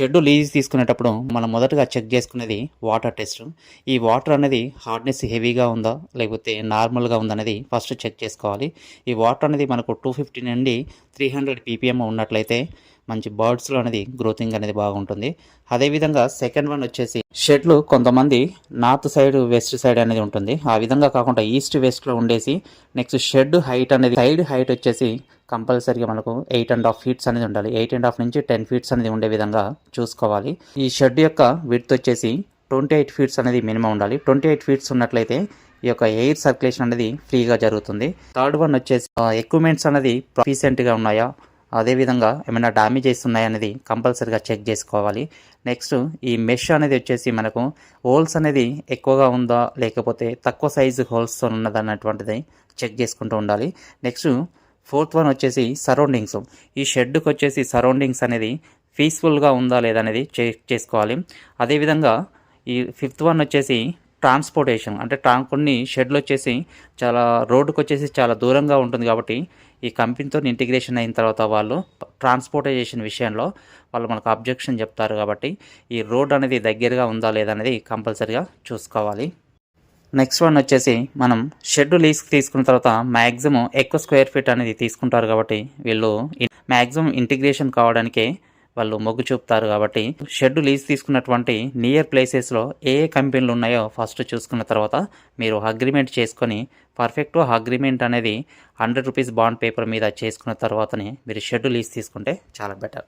Shed lease తీసుకునేటప్పుడు మనం మొదటగా చెక్ చేసుకునేది వాటర్ టెస్ట్. ఈ వాటర్ అనేది హార్డ్నెస్ హెవీగా ఉందా లేకపోతే నార్మల్గా ఉందా అనేది ఫస్ట్ చెక్ చేసుకోవాలి. ఈ వాటర్ అనేది మనకు టూ ఫిఫ్టీ నుండి త్రీ హండ్రెడ్ పీపీఎం ఉన్నట్లయితే మంచి బర్డ్స్లో అనేది గ్రోతింగ్ అనేది బాగుంటుంది. అదేవిధంగా సెకండ్ వన్ వచ్చేసి షెడ్లు కొంతమంది నార్త్ సైడ్ వెస్ట్ సైడ్ అనేది ఉంటుంది. ఆ విధంగా కాకుండా ఈస్ట్ వెస్ట్లో ఉండేసి నెక్స్ట్ షెడ్ హైట్ అనేది సైడ్ హైట్ వచ్చేసి కంపల్సరీగా మనకు ఎయిట్ అండ్ హాఫ్ ఫీట్స్ అనేది ఉండాలి. ఎయిట్ అండ్ హాఫ్ నుంచి టెన్ ఫీట్స్ అనేది ఉండే విధంగా చూసుకోవాలి. ఈ షెడ్ యొక్క విడ్త్ వచ్చేసి ట్వంటీ ఎయిట్ ఫీట్స్ అనేది మినిమం ఉండాలి. ట్వంటీ ఎయిట్ ఫీట్స్ ఉన్నట్లయితే ఈ యొక్క ఎయిర్ సర్క్యులేషన్ అనేది ఫ్రీగా జరుగుతుంది. థర్డ్ వన్ వచ్చేసి ఎక్విప్మెంట్స్ అనేది గా ఉన్నాయా? అదేవిధంగా ఏమైనా డ్యామేజ్ ఉన్నాయా అనేది కంపల్సరీగా చెక్ చేసుకోవాలి. నెక్స్ట్ ఈ మెష్ అనేది వచ్చేసి మనకు హోల్స్ అనేది ఎక్కువగా ఉందా లేకపోతే తక్కువ సైజు హోల్స్తో ఉన్నదన్నటువంటిది చెక్ చేసుకుంటూ ఉండాలి. నెక్స్ట్ ఫోర్త్ వన్ వచ్చేసి సరౌండింగ్స్. ఈ షెడ్కి వచ్చేసి సరౌండింగ్స్ అనేది పీస్ఫుల్గా ఉందా లేదా అనేది చెక్ చేసుకోవాలి. అదేవిధంగా ఈ ఫిఫ్త్ వన్ వచ్చేసి ట్రాన్స్పోర్టేషన్. అంటే ట్రా కొన్ని షెడ్లు వచ్చేసి చాలా రోడ్డుకు వచ్చేసి చాలా దూరంగా ఉంటుంది కాబట్టి ఈ కంపెనీతో ఇంటిగ్రేషన్ అయిన తర్వాత వాళ్ళు ట్రాన్స్పోర్టేషన్ విషయంలో వాళ్ళు మనకు అబ్జెక్షన్ చెప్తారు కాబట్టి ఈ రోడ్ అనేది దగ్గరగా ఉందా లేదా అనేది కంపల్సరీగా చూసుకోవాలి. నెక్స్ట్ వన్ వచ్చేసి మనం షెడ్ లీజ్ తీసుకున్న తర్వాత మ్యాక్సిమం ఎక్కువ స్క్వేర్ ఫీట్ అనేది తీసుకుంటారు కాబట్టి వీళ్ళు మ్యాక్సిమం ఇంటిగ్రేషన్ కావడానికే వాళ్ళు మొగ్గు చూపుతారు కాబట్టి షెడ్ లీజ్ తీసుకున్నటువంటి నియర్ ప్లేసెస్లో ఏ ఏ కంపెనీలు ఉన్నాయో ఫస్ట్ చూసుకున్న తర్వాత మీరు అగ్రిమెంట్ చేసుకొని పర్ఫెక్ట్ అగ్రిమెంట్ అనేది హండ్రెడ్ రూపీస్ బాండ్ పేపర్ మీద చేసుకున్న తర్వాతనే మీరు షెడ్ లీజ్ తీసుకుంటే చాలా బెటర్.